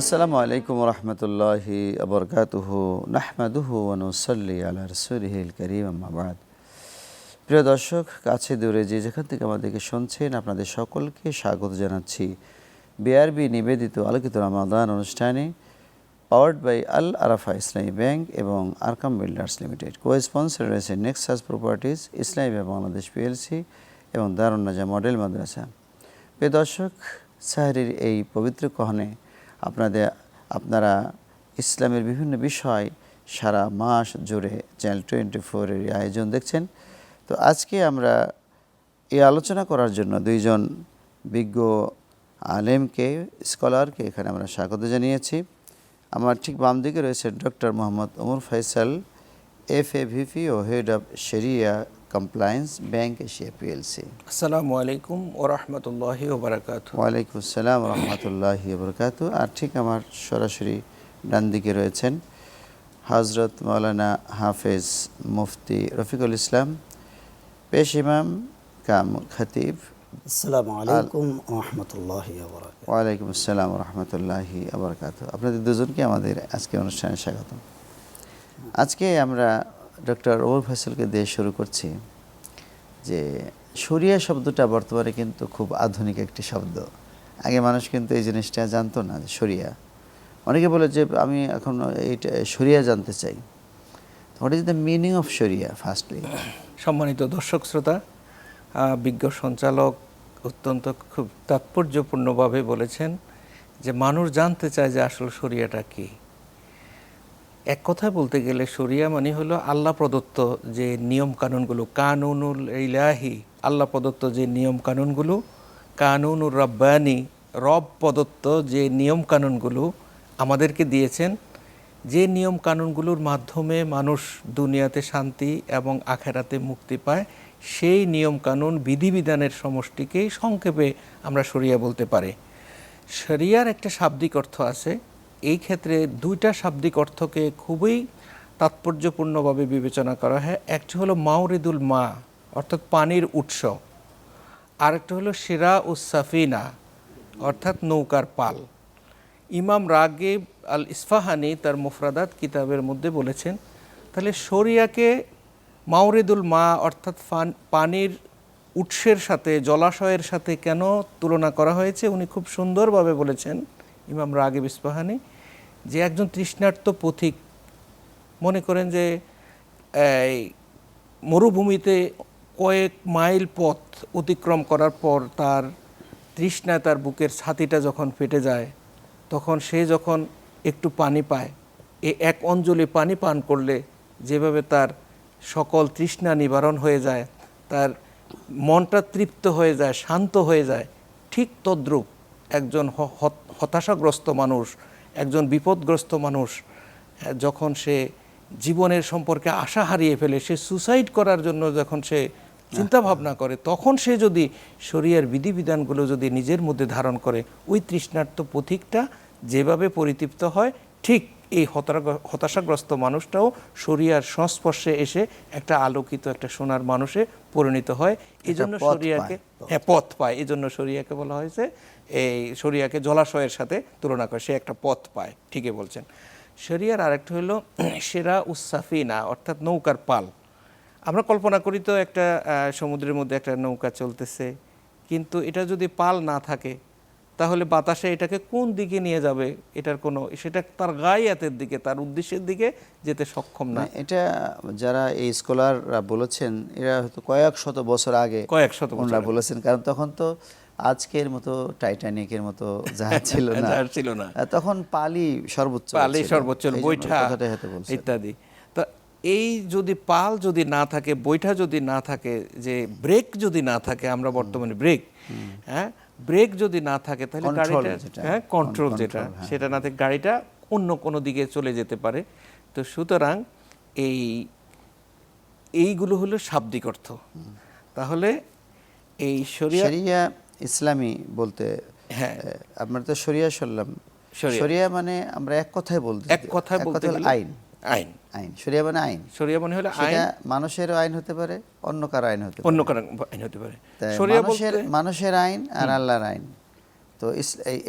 আসসালামু আলাইকুম রহমতুল্লাহি আবরকাতুহ নাহমাদুহু ওয়ানুসাল্লি আলা রসুলহিল করিম প্রিয় দর্শক, কাছে দূরে যে যেখান থেকে আমাদেরকে শুনছেন, আপনাদের সকলকে স্বাগত জানাচ্ছি। বিআরবি নিবেদিত আলোকিত রমাদান অনুষ্ঠানে powered by Al Arafah Islami bank এবং Arkam builders limited. Co sponsor রয়েছে Nexus properties Islami bank Bangladesh PLC এবং দারুণ নাজা মডেল মাদ্রাসা। প্রিয় দর্শক, সাহারির এই পবিত্র কহনে আপনাদের, আপনারা ইসলামের বিভিন্ন বিষয় সারা মাস জুড়ে চ্যানেল টোয়েন্টি ফোরের আয়োজন দেখছেন। তো আজকে আমরা এই আলোচনা করার জন্য দুইজন বিজ্ঞ আলেমকে, স্কলারকে এখানে আমরা স্বাগত জানিয়েছি। আমার ঠিক বাম দিকে রয়েছে doctor Mohammad Omar Faisal F A VP O head of sharia compliance bank Asia PLC আসসালামু আলাইকুম ও রহমতুল্লাহি ওবরাকাত ওয়ালাইকুম আসসালাম রহমতুল্লাহ বরকাত আর ঠিক আমার সরাসরি ডান দিকে রয়েছেন হজরত মৌলানা হাফেজ মুফতি রফিকুল ইসলাম পেশ ইমাম কাম খতিব। আসসালামু আলাইকুম রহমতুল্লাহ ওয়ালাইকুম আসসালাম রহমতুল্লাহ আবরকাত আপনাদের দুজনকে আমাদের আজকে অনুষ্ঠানে স্বাগত আজকে আমরা ডক্টর ওমর ফয়সলকে দিয়ে শুরু করছি যে শরিয়া শব্দটা বর্তমানে কিন্তু খুব আধুনিক একটি শব্দ। আগে মানুষ কিন্তু এই জিনিসটা জানতো না যে শরিয়া। অনেকে বলে যে আমি এখন এইটা শরিয়া জানতে চাই। What is the meaning of sharia firstly সম্মানিত দর্শক শ্রোতা বিজ্ঞ সঞ্চালক অত্যন্ত খুব তাৎপর্যপূর্ণভাবে বলেছেন যে মানুষ জানতে চায় যে আসলে শরিয়াটা কি। এক কথায় বলতে গেলে শরিয়া মানে হলো আল্লাহ প্রদত্ত যে নিয়ম কানুনগুলো, কানুনুল ইলাহি, আল্লাহ প্রদত্ত যে নিয়ম কানুনগুলো, কানুনুর রব্বানি, রব প্রদত্ত যে নিয়ম কানুনগুলো আমাদেরকে দিয়েছেন। যে নিয়ম কানুনগুলোর মাধ্যমে মানুষ দুনিয়াতে শান্তি এবং আখেরাতে মুক্তি পায়, সেই নিয়ম কানুন বিধিবিধানের সমষ্টিকেই সংক্ষেপে আমরা সরিয়া বলতে পারি। শরিয়ার একটা শাব্দিক অর্থ আছে এই ক্ষেত্রে দুইটা শাব্দিক অর্থকে খুবই তাৎপর্যপূর্ণভাবে বিবেচনা করা হয়। একটি হলো মাউরিদুল মা, অর্থাৎ পানির উৎস। আরেকটা হলো শিরা উসাফিনা অর্থাৎ নৌকার পাল। ইমাম রাগিব আল ইসফাহানি তার মুফরাদাত কিতাবের মধ্যে বলেছেন, তাহলে শরিয়াকে মাউরিদুল মা, অর্থাৎ পানির উৎসের সাথে, জলাশয়ের সাথে কেন তুলনা করা হয়েছে? উনি খুব সুন্দরভাবে বলেছেন ইমাম রাগিব ইসফাহানি যে একজন তৃষ্ণার্ত পথিক। মনে করেন যে মরুভূমিতে কয়েক মাইল পথ অতিক্রম করার পর তার তৃষ্ণায় তার বুকের ছাতিটা যখন ফেটে যায়, তখন সে যখন একটু পানি পায়, এ এক অঞ্জলি পানি পান করলে যেভাবে তার সকল তৃষ্ণা নিবারণ হয়ে যায়, তার মনটা তৃপ্ত হয়ে যায়, শান্ত হয়ে যায়, ঠিক তদ্রূপ। একজন হতাশাগ্রস্ত মানুষ, একজন বিপদগ্রস্ত মানুষ যখন সে জীবনের সম্পর্কে আশা হারিয়ে ফেলে, সে সুসাইড করার জন্য যখন সে চিন্তা ভাবনা করে, তখন সে যদি শরিয়ার বিধিবিধানগুলো যদি নিজের মধ্যে ধারণ করে, ওই তৃষ্ণার্থ পথিকটা যেভাবে পরিতৃপ্ত হয়, ঠিক এই হতাশাগ্রস্ত মানুষটাও শরিয়ার সংস্পর্শে এসে একটা আলোকিত একটা সোনার মানুষে পরিণত হয়। এই জন্য শরিয়াকে হ্যাঁ পথ পায়। এই জন্য শরিয়াকে বলা হয়েছে এই শরিয়াকে জলাশয়ের সাথে তুলনা করে। সে একটা পথ পায় ঠিকই বলছেন। শরিয়ার আরেকটা হলো সেরা উসাফিনা অর্থাৎ নৌকার পাল। আমরা কল্পনা করি তো একটা সমুদ্রের মধ্যে একটা নৌকা চলতেছে কিন্তু এটা যদি পাল না থাকে তাহলে বাতাসে এটাকে কোন দিকে নিয়ে যাবে? এটার কোনো সেটা তার গায়াতের দিকে তার উদ্দেশ্যের দিকে যেতে সক্ষম না। এটা যারা এই স্কলাররা বলেছেন এরা হয়তো কয়েক শত বছর আগে কয়েক শত বছর ওনারা বলেছেন কারণ তখন তো আজকের মতো টাইটানিকের মতো জাহাজ ছিল না। ছিল না। তখন পালি সর্বোচ্চ পালি সর্বোচ্চ বৈঠা। ইত্যাদি। তো এই যদি পাল যদি না থাকে বৈঠা যদি না থাকে যে ব্রেক যদি না থাকে আমরা বর্তমানে ব্রেক হ্যাঁ ব্রেক যদি না থাকে তাহলে গাড়িটা হ্যাঁ কন্ট্রোল যেটা হ্যাঁ। সেটা না থাকে গাড়িটা অন্য কোনো দিকে চলে যেতে পারে তো সুতরাং এই এইগুলো হলো শাব্দিক অর্থ তাহলে এই শরিয়া ইসলামী বলতে হ্যাঁ। আমরা তো শরিয়া শুনলাম শরিয়া। শরিয়া মানে আমরা এক কথায় বলতে এক কথায় বলতে আইন আইন। আইন শরিয়া মানে আইন। শরিয়া মনে হলো আইন। মানুষের আইন হতে পারে অন্য কারও আইন হতে পারে। অন্য কারণ আইন হতে পারে। শরিয়া মানুষের মানুষের আইন আর আল্লাহর আইন। তো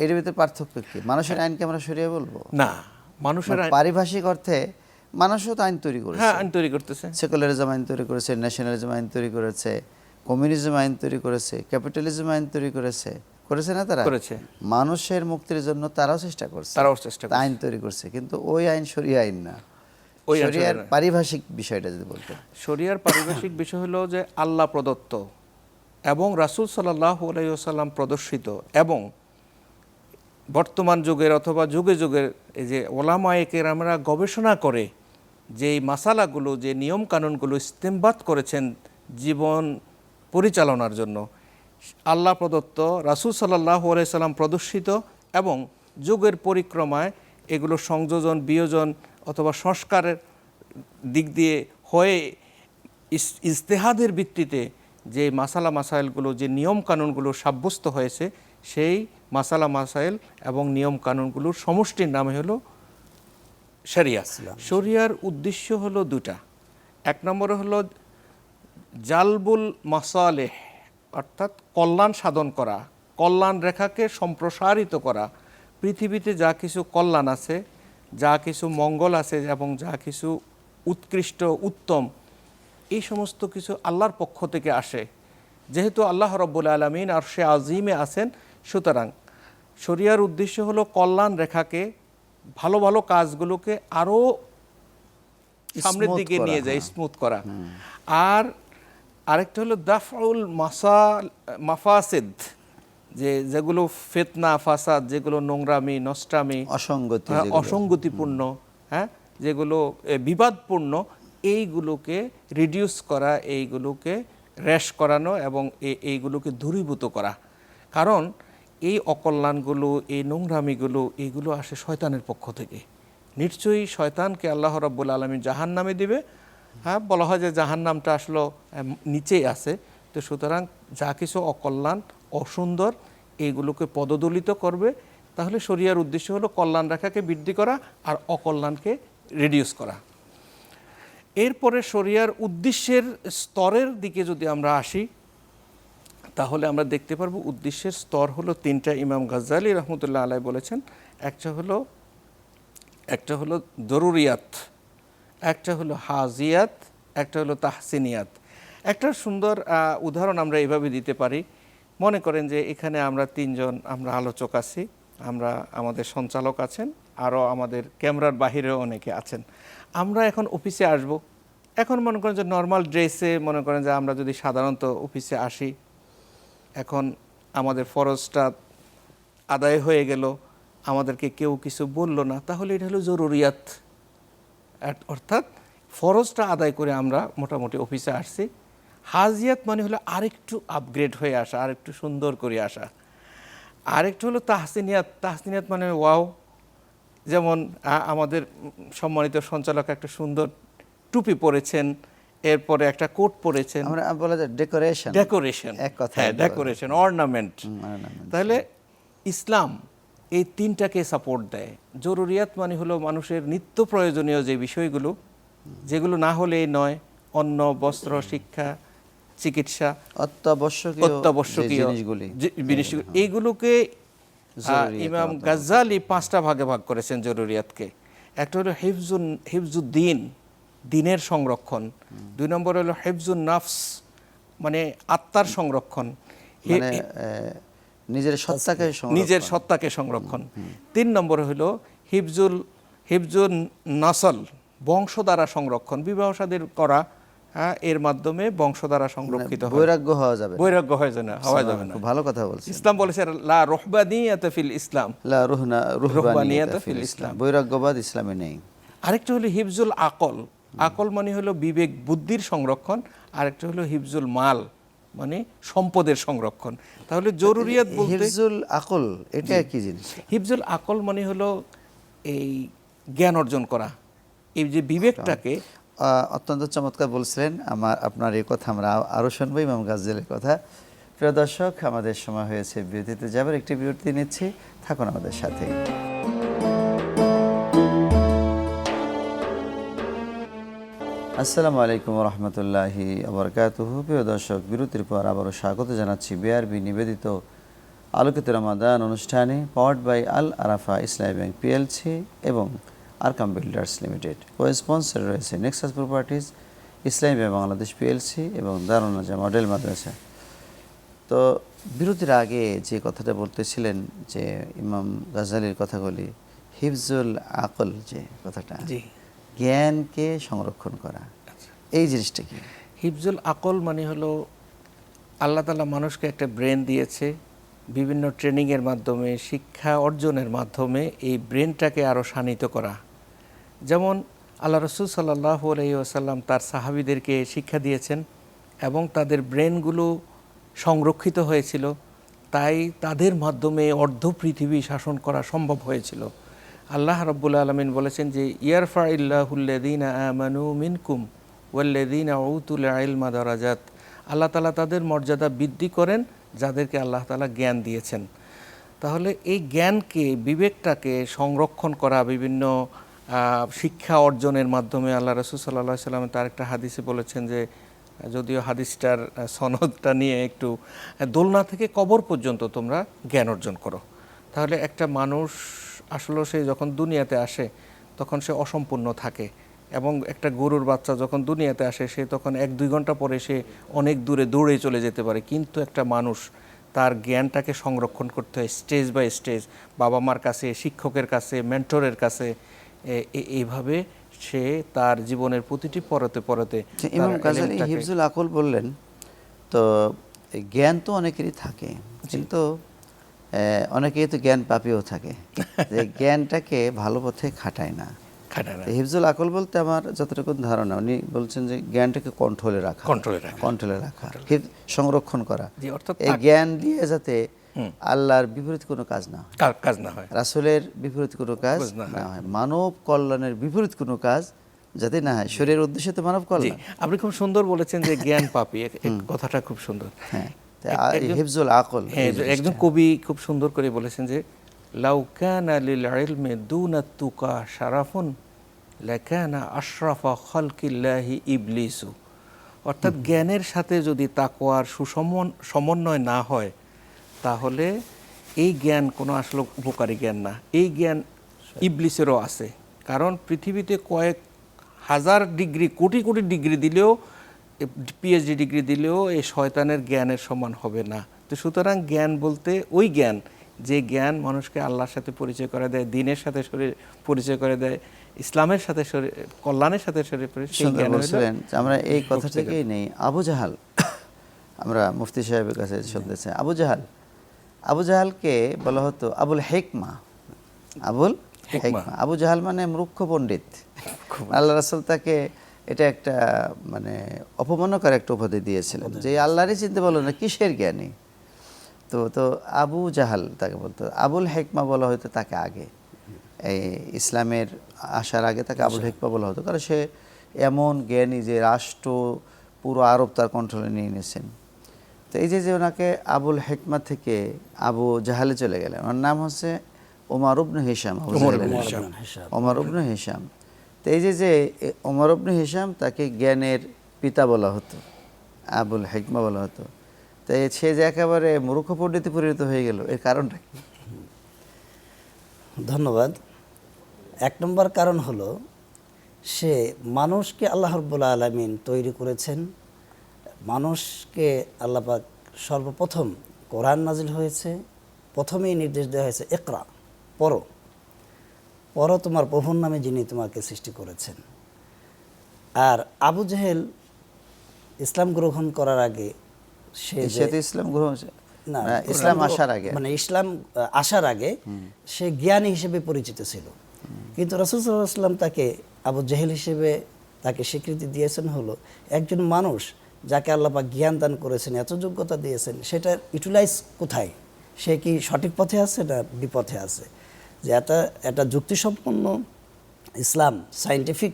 এর ভিতরে পার্থক্য কি? মানুষের আইনকে আমরা সরিয়ে বলব? না মানুষের পারিভাষিক অর্থে মানুষও তো আইন তৈরি করেছে। হ্যাঁ আইন তৈরি করতেছে। সেকুলারিজম আইন তৈরি করেছে ন্যাশনালিজম আইন তৈরি করেছে কমিউনিজম আইন তৈরি করেছে ক্যাপিটালিজম আইন তৈরি করেছে। করেছে না তারা? করেছে। মানুষের মুক্তির জন্য তারাও চেষ্টা করছে। তারাও চেষ্টা আইন তৈরি করছে কিন্তু ওই আইন সরিয়া আইন না। শরিয়ার শরিয়া না। পারিভাষিক বিষয়টা যদি বলতে শরিয়ার পারিভাষিক বিষয় হলো যে আল্লাহ প্রদত্ত এবং রাসূল সাল্লাহ আলাইসাল্লাম প্রদর্শিত এবং বর্তমান যুগের অথবা যুগে যুগের এই যে ওলামায়েকের আমরা গবেষণা করে যে এই মাসালাগুলো যে নিয়ম কানুনগুলো ইস্তেমবাদ করেছেন জীবন পরিচালনার জন্য আল্লাহ প্রদত্ত রাসূল সাল্লাহ আলাইসাল্লাম প্রদর্শিত এবং যুগের পরিক্রমায় এগুলো সংযোজন বিয়োজন অথবা সংস্কারের দিক দিয়ে হয়ে ইস- ইজতেহাদের ভিত্তিতে যে মাসালা মাসাইলগুলো যে নিয়ম কানুনগুলো সাব্যস্ত হয়েছে সেই মাসালা মাসাইল এবং নিয়ম কানুনগুলোর সমষ্টির নামে হলো শরিয়া। শরিয়ার উদ্দেশ্য হলো দুটা এক নম্বরে হলো জালবুল মাসালেহ অর্থাৎ কল্যাণ সাধন করা কল্যাণ রেখাকে সম্প্রসারিত করা। পৃথিবীতে যা কিছু কল্যাণ আছে যা কিছু মঙ্গল আছে এবং যা কিছু উৎকৃষ্ট উত্তম এই সমস্ত কিছু আল্লাহর পক্ষ থেকে আসে। যেহেতু আল্লাহ রব্বুল আলমিন আর সে আজিমে আছেন সুতরাং শরিয়ার উদ্দেশ্য হলো কল্যাণ রেখাকে ভালো ভালো কাজগুলোকে আরও সামনের দিকে নিয়ে যায় হ্যাঁ। স্মুথ করা। আর আরেকটা হলো দাফউল মাসা মাফাসিদ। যে যেগুলো ফেতনা ফাসাদ যেগুলো নোংরামি নষ্টামি অসঙ্গতি হ্যাঁ, অসঙ্গতিপূর্ণ হ্যাঁ যেগুলো বিবাদপূর্ণ এইগুলোকে রিডিউস করা এইগুলোকে র্যাশ করানো এবং এইগুলোকে দূরীভূত করা। কারণ এই অকল্যাণগুলো এই নোংরামিগুলো এইগুলো আসে শয়তানের পক্ষ থেকে। নিশ্চয়ই শয়তানকে আল্লাহ রাব্বুল আলমী জাহান নামে দিবে। হ্যাঁ বলা হয় যে জাহান নামটা আসলো নিচেই আছে। তো সুতরাং যা কিছু অকল্যাণ, অসুন্দর এইগুলোকে পদদলিত করবে, তাহলে শরিয়ার উদ্দেশ্য হলো কল্যাণ রেখাকে বৃদ্ধি করা আর অকল্যাণকে রিডিউস করা। এরপরে শরিয়ার উদ্দেশ্যের স্তরের দিকে যদি আমরা আসি, তাহলে আমরা দেখতে পারব উদ্দেশ্যের স্তর হলো তিনটা ইমাম গাজ্জালি রহমতুল্লাহ আলাই বলেছেন, একটা হলো একটা হলো জরুরিয়াত, একটা হলো হাজিয়াত, একটা হলো তাহসিনিয়াত। একটা সুন্দর উদাহরণ আমরা এইভাবে দিতে পারি। মনে করেন যে এখানে আমরা তিনজন, আমরা আলোচক আছি, আমরা আমাদের সঞ্চালক আছেন, আরও আমাদের ক্যামেরার বাহিরেও অনেকে আছেন। আমরা এখন অফিসে আসব। এখন মনে করেন যে নর্মাল ড্রেসে মনে করেন যে আমরা যদি সাধারণত অফিসে আসি, এখন আমাদের ফরজটা আদায় হয়ে গেল, আমাদেরকে কেউ কিছু বলল না, তাহলে এটা হলো জরুরিয়াত। অর্থাৎ ফরজটা আদায় করে আমরা মোটামুটি অফিসে আসছি। হাজিয়াত মানে হলো আরেকটু আপগ্রেড হয়ে আসা আরেকটু সুন্দর করে আসা। আরেকটু হলো তাহসিনিয়াত তাহসিনিয়াত মানে ওয়াও। যেমন আমাদের সম্মানিত সঞ্চালক একটা সুন্দর টুপি পরেছেন এরপরে একটা কোট পরেছেন। আমরা বলা যায় ডেকোরেশন ডেকোরেশন এক কথায় হ্যাঁ ডেকোরেশন অর্নামেন্ট ornament, তাহলে ইসলাম এই তিনটাকে সাপোর্ট দেয়। জরুরিয়াত মানে হলো মানুষের নিত্য প্রয়োজনীয় যে বিষয়গুলো যেগুলো না হলেই নয় অন্ন বস্ত্র শিক্ষা চিকিৎসা অত্যাবশ্যকীয় অত্যাবশ্যকীয় জিনিসগুলি। যে এইগুলোকে ইমাম। গাজ্জালি পাঁচটা ভাগে ভাগ করেছেন জরুরিয়াতকে। একটা হলো হিফজুন হিফজুদ্দিন দিনের সংরক্ষণ। দুই নম্বর হলো হিফজুন নাফস মানে আত্মার সংরক্ষণ। মানে নিজের সত্তাকে নিজের সত্তাকে সংরক্ষণ। তিন নম্বর হলো হিফজুল হিফজুল নাসল বংশ দ্বারা সংরক্ষণ বিবাহ সাদীর করা হ্যাঁ, এর মাধ্যমে বংশ দ্বারা সংরক্ষিত হয়। বৈরাগ্য হওয়া যাবে বৈরাগ্য হয়ে না হওয়া যাবে না। ভালো কথা বলছেন। ইসলাম বলেছে লা রহবানিয়াত ফিল ইসলাম। লা রুহনা রুহবানিয়াত ফিল ইসলাম। বৈরাগ্যবাদ ইসলামে নেই। আরেকটা হলো হিফজুল আকল। আকল মানে হলো বিবেক বুদ্ধির সংরক্ষণ আরেকটা হলো হিফজুল মাল মানে সম্পদের সংরক্ষণ। তাহলে জরুরিয়াত বলতে হিফজুল আকল এটা কি জিনিস? হিফজুল আকল মানে হলো এই জ্ঞান অর্জন করা। এই যে বিবেকটাকে অত্যন্ত চমৎকার বলছিলেন আমার, আপনার এই কথা আমরা আরও আরও শুনব, ইমাম গাজ্জালের কথা। প্রিয় দর্শক, আমাদের সময় হয়েছে বিরতিতে যাবার, একটি বিরতি নিচ্ছি। থাকুন আমাদের সাথে। আসসালামু আলাইকুম রহমতুল্লাহি আবরকাতুহু প্রিয় দর্শক, বিরতির পর আবারও স্বাগত জানাচ্ছি বিআরবি নিবেদিত আলোকিত রমাদান অনুষ্ঠানে powered by Al Arafah Islami bank PLC এবং Arkam builders limited co sponsor রয়েছে Nexus properties Islami Bangladesh PLC এবং দারুণ নাজা মডেল মাদ্রাসা। তো বিরতির আগে যে কথাটা বলতেছিলেন যে ইমাম গাজালির কথাগুলি হিফজুল আকল যে কথাটা জি। জ্ঞানকে সংরক্ষণ করা এই জিনিসটা কি? হিফজুল আকল মানে হলো আল্লাহ তালা মানুষকে একটা ব্রেন দিয়েছে বিভিন্ন ট্রেনিংয়ের মাধ্যমে শিক্ষা অর্জনের মাধ্যমে এই ব্রেনটাকে আরও শানিত করা। যেমন আল্লাহ রসুল সাল্লাহ আসাল্লাম তার সাহাবিদেরকে শিক্ষা দিয়েছেন এবং তাদের ব্রেনগুলো সংরক্ষিত হয়েছিল, তাই তাদের মাধ্যমে অর্ধ পৃথিবী শাসন করা সম্ভব হয়েছিল। আল্লাহ রব্বুল আলমিন বলেছেন যে ইয়ারফা ইল্লাহুল্লাদিন আমানু মিনকুম ওয়াল্লাদিন উতুল আইল দারাজাত। আল্লাহ তালা তাদের মর্যাদা বৃদ্ধি করেন, যাদেরকে আল্লাহ তালা জ্ঞান দিয়েছেন। তাহলে এই জ্ঞানকে, বিবেকটাকে সংরক্ষণ করা বিভিন্ন শিক্ষা অর্জনের মাধ্যমে আল্লাহ রসুল সাল্লাহ সাল্লাম তার একটা হাদিসে বলেছেন যে, যদিও হাদিসটার সনদটা নিয়ে একটু, দোলনা থেকে কবর পর্যন্ত তোমরা জ্ঞান অর্জন করো। তাহলে একটা মানুষ আসলে সে যখন দুনিয়াতে আসে, তখন সে অসম্পূর্ণ থাকে এবং একটা গরুর বাচ্চা যখন দুনিয়াতে আসে, সে তখন এক দুই ঘণ্টা পরে সে অনেক দূরে দৌড়ে চলে যেতে পারে। কিন্তু একটা মানুষ তার জ্ঞানটাকে সংরক্ষণ করতে হয় স্টেজ বাই স্টেজ। বাবা মার কাছে, শিক্ষকের কাছে, মেন্টরের কাছে এইভাবে সে তার জীবনের প্রতিটি পরতে পরতে ইমাম গাজালি হিফজুল আকল বললেন তো জ্ঞান তো অনেকেরই থাকে কিন্তু অনেকেই তো জ্ঞান পাপিও থাকে। যে জ্ঞানটাকে ভালো পথে খাটায় না। হিফজুল আকল বলতে আমার যতটুকু ধারণা উনি বলছেন যে জ্ঞানটাকে কন্ট্রোলে রাখা। কন্ট্রোলে রাখা। কন্ট্রোলে রাখা। সংরক্ষণ করা। অর্থাৎ এই জ্ঞান দিয়ে যাতে আল্লাহর বিপরীত কোনো কাজ না হয়। কাজ না হয়। রাসূলের বিপরীত কোনো কাজ না হয়। মানব কল্যাণের বিপরীত কোনো কাজ যাতে না হয়। শরীরের উদ্দেশ্যে তো মানব কল্যাণ। আপনি খুব সুন্দর বলেছেন যে জ্ঞান পাপি। কথাটা খুব সুন্দর। হ্যাঁ। হিফজুল আকল হ্যাঁ। একজন কবি খুব সুন্দর করে বলেছেন যে লাউকানা লিল ইলমে দুনা তুকা শারাফুন লাকানা আশরাফা খালকিল্লাহি ইবলিসু। অর্থাৎ জ্ঞানের সাথে যদি তাকওয়ার সুসমন সমন্বয় না হয় তাহলে এই জ্ঞান কোনো আসলে উপকারী জ্ঞান না। এই জ্ঞান ইবলিসেরও আছে। কারণ পৃথিবীতে কয়েক হাজার ডিগ্রি কোটি কোটি ডিগ্রি দিলেও পিএইচডি ডিগ্রি দিলেও এই শয়তানের জ্ঞানের সমান হবে না। তো সুতরাং জ্ঞান বলতে ওই জ্ঞান যে জ্ঞান মানুষকে আল্লাহর সাথে পরিচয় করে দেয় দিনের সাথে শরীর পরিচয় করে দেয় ইসলামের সাথে শরীর কল্যাণের সাথে শরীর বলছিলেন আমরা এই কথা থেকেই নেই আবু জাহাল। আমরা মুফতি সাহেবের কাছে শুনতেছি আবু জাহাল আবু জাহালকে বলা হতো আবুল হেকমা। আবুল হেকমা। আবু জাহাল মানে মূর্খ পণ্ডিত। আল্লাহ রাসূল তাকে এটা একটা মানে অপমানকর একটা উপাধি দিয়েছিলেন যে আল্লাহরই চিনতে বলো না কিসের জ্ঞানী? তো তো আবু জাহাল তাকে বলতো আবুল হেকমা বলা হতো তাকে আগে। এই ইসলামের আসার আগে তাকে আবুল হেকমা বলা হতো। কারণ সে এমন জ্ঞানী যে রাষ্ট্র পুরো আরব তার কন্ট্রোলে নিয়ে নিয়েছেন। তো এই যে যে ওনাকে আবুল হেকমা থেকে আবু জাহালে চলে গেলেন ওনার নাম হচ্ছে ওমার উবনু হিসাম ওমর উবনু হিসাম তো এই যে যে ওমর উবনু হিসাম তাকে জ্ঞানের পিতা বলা হতো আবুল হেকমা বলা হতো। তো এই সে যে একেবারে মূর্খ পণ্ডিতে পরিণত হয়ে গেল এর কারণটা কি? ধন্যবাদ। এক নম্বর কারণ হলো সে মানুষকে আল্লাহ রব্বুল্লা আলমিন তৈরি করেছেন মানুষকে আল্লাপাক সর্বপ্রথম কোরআন নাজিল হয়েছে প্রথমেই নির্দেশ দেওয়া হয়েছে একরা পড়ো। পড়ো তোমার প্রভুর নামে যিনি তোমাকে সৃষ্টি করেছেন। আর আবু জেহেল ইসলাম গ্রহণ করার আগে সে ইসলাম গ্রহণ না না, ইসলাম আসার আগে। মানে ইসলাম আসার আগে সে জ্ঞানী হিসেবে পরিচিত ছিল। কিন্তু রসুল সাল্লাম তাকে আবু জেহেল হিসেবে তাকে স্বীকৃতি দিয়েছেন হলো একজন মানুষ যাকে আল্লাপা জ্ঞান দান করেছেন, এত যোগ্যতা দিয়েছেন, সেটা ইউটিলাইজ কোথায়? সে কি সঠিক পথে আছে না বিপথে আছে? যে এটা একটা যুক্তিসম্পন্ন ইসলাম সাইন্টিফিক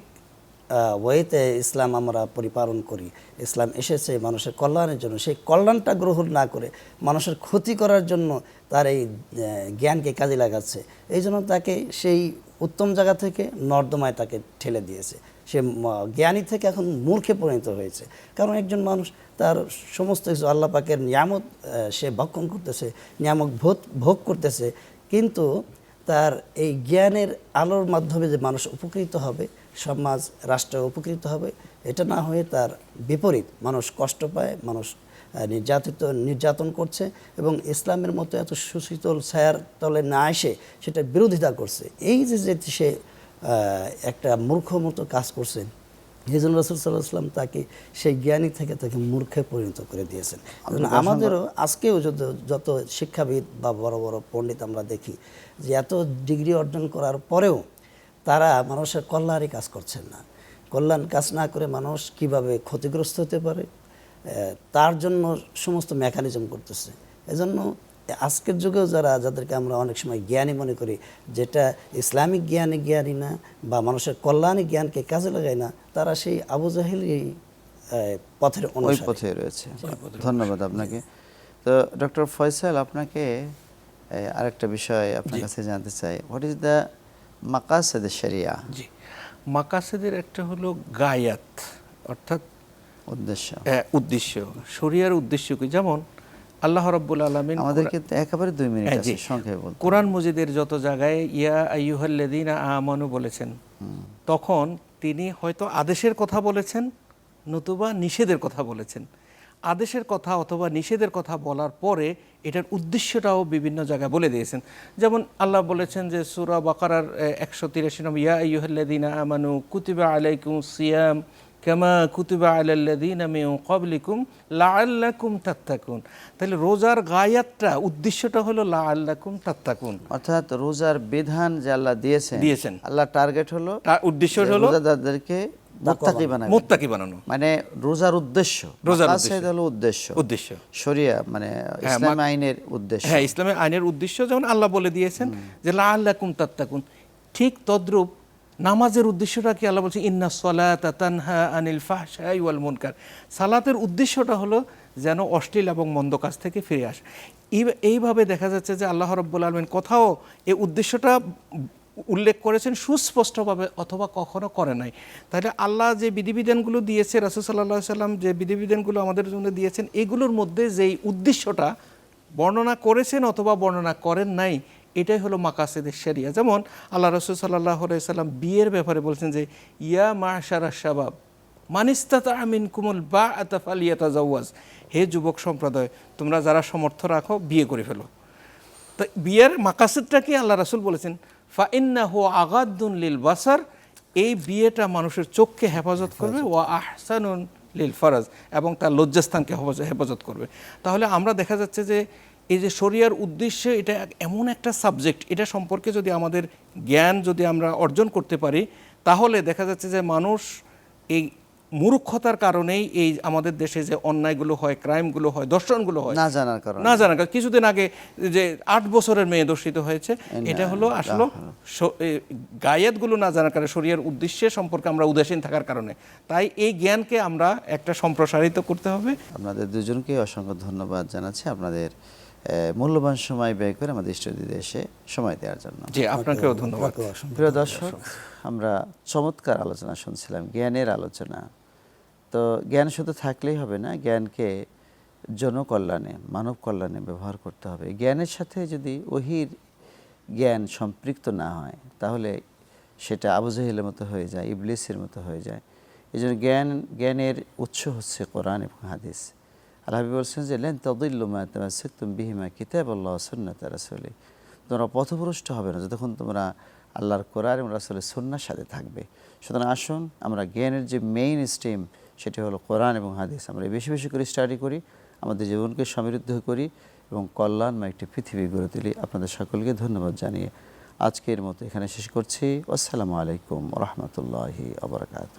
ওয়েতে ইসলাম আমরা পরিপালন করি। ইসলাম এসেছে মানুষের কল্যাণের জন্য। সেই কল্যাণটা গ্রহণ না করে মানুষের ক্ষতি করার জন্য তার এই জ্ঞানকে কাজে লাগাচ্ছে। এই জন্য তাকে সেই উত্তম জায়গা থেকে নর্দমায় তাকে ঠেলে দিয়েছে। সে জ্ঞানী থেকে এখন মূর্খে পরিণত হয়েছে। কারণ একজন মানুষ তার সমস্ত কিছু আল্লাহ পাকের নিয়ামত সে ভক্ষণ করতেছে, নিয়ামক ভোগ ভোগ করতেছে। কিন্তু তার এই জ্ঞানের আলোর মাধ্যমে যে মানুষ উপকৃত হবে, সমাজ, রাষ্ট্র উপকৃত হবে, এটা না হয়ে তার বিপরীত। মানুষ কষ্ট পায়, মানুষ নির্যাতিত, নির্যাতন করছে এবং ইসলামের মতো এত সুশীতল ছায়ার তলে না এসে সেটা বিরোধিতা করছে। এই যে সে একটা মূর্খ মতো কাজ করছেন। এই জন্য রসুল সাল্লাহ সাল্লাম তাকে সেই জ্ঞানী থেকে তাকে মূর্খে পরিণত করে দিয়েছেন। আমাদেরও আজকেও যত যত শিক্ষাবিদ বা বড় বড় পণ্ডিত আমরা দেখি যে এত ডিগ্রি অর্জন করার পরেও তারা মানুষের কল্যাণই কাজ করছেন না। কল্যাণ কাজ না করে মানুষ কীভাবে ক্ষতিগ্রস্ত হতে পারে? তার জন্য সমস্ত মেকানিজম করতেছে। এজন্য আজকের যুগেও যারা যাদেরকে আমরা অনেক সময় জ্ঞানী মনে করি যেটা ইসলামিক জ্ঞানে জ্ঞানী না বা মানুষের কল্যাণী জ্ঞানকে কাজে লাগায় না তারা সেই আবু জাহেলি পথের ওই পথে রয়েছে। ধন্যবাদ আপনাকে। তো ডক্টর ফয়সাল আপনাকে আরেকটা বিষয় আপনার কাছে জানতে চাই। হোয়াট ইজ দ্য মাকাসাদ শরিয়া? জি। মাকাসেদের একটা হলো গায়াত অর্থাৎ উদ্দেশ্য। উদ্দেশ্য। শরিয়ার উদ্দেশ্য কি? যেমন আল্লাহ রাব্বুল আলামিন আমাদের কিন্তু একেবারে দুই মিনিট হ্যাঁ, আছে। সংক্ষেপে বলতে। কোরআন মজিদের যত জায়গায় ইয়া আইয়ুহাল্লাযীনা আমানু বলেছেন তখন তিনি হয়তো আদেশের কথা বলেছেন নতুবা নিষেধের কথা বলেছেন। আদেশের কথা অথবা নিষেধের কথা বলার পরে এটার উদ্দেশ্যটাও বিভিন্ন জায়গায় বলে দিয়েছেন। যেমন আল্লাহ বলেছেন যে সূরা বাকারার একশো তিরাশি নম্বর ইয়া আইয়ুহাল্লাযীনা আমানু কুতিবা আলাইকুম সিয়াম কামা কুতিবা আলাল্লাযীনা মিন ক্বাবলিকুম লাআল্লাকুম তাত্তাকুন তাহলে রোজার গায়াতটা উদ্দেশ্যটা হলো লা লাআল্লাকুম তাত্তাকুন। অর্থাৎ রোজার বিধান যে আল্লাহ দিয়েছেন দিয়েছেন। আল্লাহ টার্গেট হলো উদ্দেশ্য হলো রোজাদারদেরকে মুত্তাকি বানাবে। মোত্তাকি বানানো। মানে রোজার উদ্দেশ্য। রোজার উদ্দেশ্য। হলো উদ্দেশ্য। উদ্দেশ্য। শরিয়া মানে ইসলাম আইনের উদ্দেশ্য। হ্যাঁ ইসলামের আইনের উদ্দেশ্য যেমন আল্লাহ বলে দিয়েছেন যে লা লাআল্লাকুম তাত্তাকুন। ঠিক তদ্রূপ নামাজের উদ্দেশ্যটা কি আল্লাহ বলছে, ইন্না সলাতা তানহা আনিল ফাহশাই ওয়াল মুনকার সালাতের উদ্দেশ্যটা হলো যেন অশ্লীল এবং মন্দ কাজ থেকে ফিরে আসে। এই- এইভাবে দেখা যাচ্ছে যে আল্লাহ রব্বুল আলমিন কোথাও এই উদ্দেশ্যটা উল্লেখ করেছেন সুস্পষ্টভাবে অথবা কখনো করে নাই। তাহলে আল্লাহ যে বিধিবিধানগুলো দিয়েছে, রাসুল সাল্লাহ সাল্লাম যে বিধিবিধানগুলো আমাদের জন্য দিয়েছেন, এগুলোর মধ্যে যেই উদ্দেশ্যটা বর্ণনা করেছেন অথবা বর্ণনা করেন নাই এটাই হলো মাকাসেদের শরিয়া। যেমন আল্লাহ রসুল সাল্লাহ সাল্লাম বিয়ের ব্যাপারে বলছেন যে ইয়া মা সারা শাবাব মানিস্তাতা আমিন কুমল বা আতাফালিয়াতা জাওয়াজ হে যুবক সম্প্রদায় তোমরা যারা সমর্থ রাখো বিয়ে করে ফেলো। তো বিয়ের মাকাসিদটা কি আল্লাহ রাসুল বলেছেন? ফা ইন্না হু আগাদ্দুন লিল বাসার এই বিয়েটা মানুষের চোখকে হেফাজত করবে ও আহসানুন লিল ফরাজ এবং তার লজ্জাস্থানকে হেফাজ- হেফাজত করবে। তাহলে আমরা দেখা যাচ্ছে যে এই যে শরিয়ার উদ্দেশ্যে এটা এমন একটা সাবজেক্ট এটা সম্পর্কে যদি আমাদের জ্ঞান যদি আমরা অর্জন করতে পারি তাহলে দেখা যাচ্ছে যে মানুষ এই মূর্খতার কারণেই এই আমাদের দেশে যে অন্যায়গুলো হয় ক্রাইমগুলো হয় দর্শনগুলো হয় না জানার কারণে। না জানা কিছুদিন আগে যে আট বছরের মেয়ে দর্শিত হয়েছে এটা হলো আসলে গায়েতগুলো না জানার কারণে শরীরের উদ্দেশ্যে সম্পর্কে আমরা উদাসীন থাকার কারণে। তাই এই জ্ঞানকে আমরা একটা সম্প্রসারিত করতে হবে। আপনাদের দুজনকে অসংখ্য ধন্যবাদ জানাচ্ছি। আপনাদের মূল্যবান সময় ব্যয় করে আমাদের স্টুডিওতে এসে সময় দেওয়ার জন্য। যে আপনাকেও ধন্যবাদ। প্রিয় দর্শক আমরা চমৎকার আলোচনা শুনছিলাম জ্ঞানের আলোচনা। তো জ্ঞান শুধু থাকলেই হবে না জ্ঞানকে জনকল্যাণে মানব কল্যাণে ব্যবহার করতে হবে। জ্ঞানের সাথে যদি ওহির জ্ঞান সম্পৃক্ত না হয় তাহলে সেটা আবু জাহিলের মতো হয়ে যায় ইবলিসের মতো হয়ে যায়। এই জন্য জ্ঞান জ্ঞানের উৎস হচ্ছে কোরআন এবং হাদিস। আল্লাহ বলছেন যে, লেন তদিল্লুমা তামাসিকতুম বিহিমা কিতাব আল্লাহ সুন্নাত রাসূলি। তোমরা পথভ্রষ্ট হবে না, যতক্ষণ তোমরা আল্লাহর কোরআন এবং রাসূলের সুন্নার সাথে থাকবে। সুতরাং আসুন, আমরা জ্ঞানের যে মেইন স্ট্রিম সেটি হলো কোরআন এবং হাদিস। আমরা বেশি বেশি করে স্টাডি করি, আমাদের জীবনকে সমৃদ্ধ করি এবং কল্যাণময় একটি পৃথিবী গড়ে তুলি। আপনাদের সকলকে ধন্যবাদ জানিয়ে আজকের মতো এখানে শেষ করছি। আসসালামু আলাইকুম রহমতুল্লাহি আবরকাত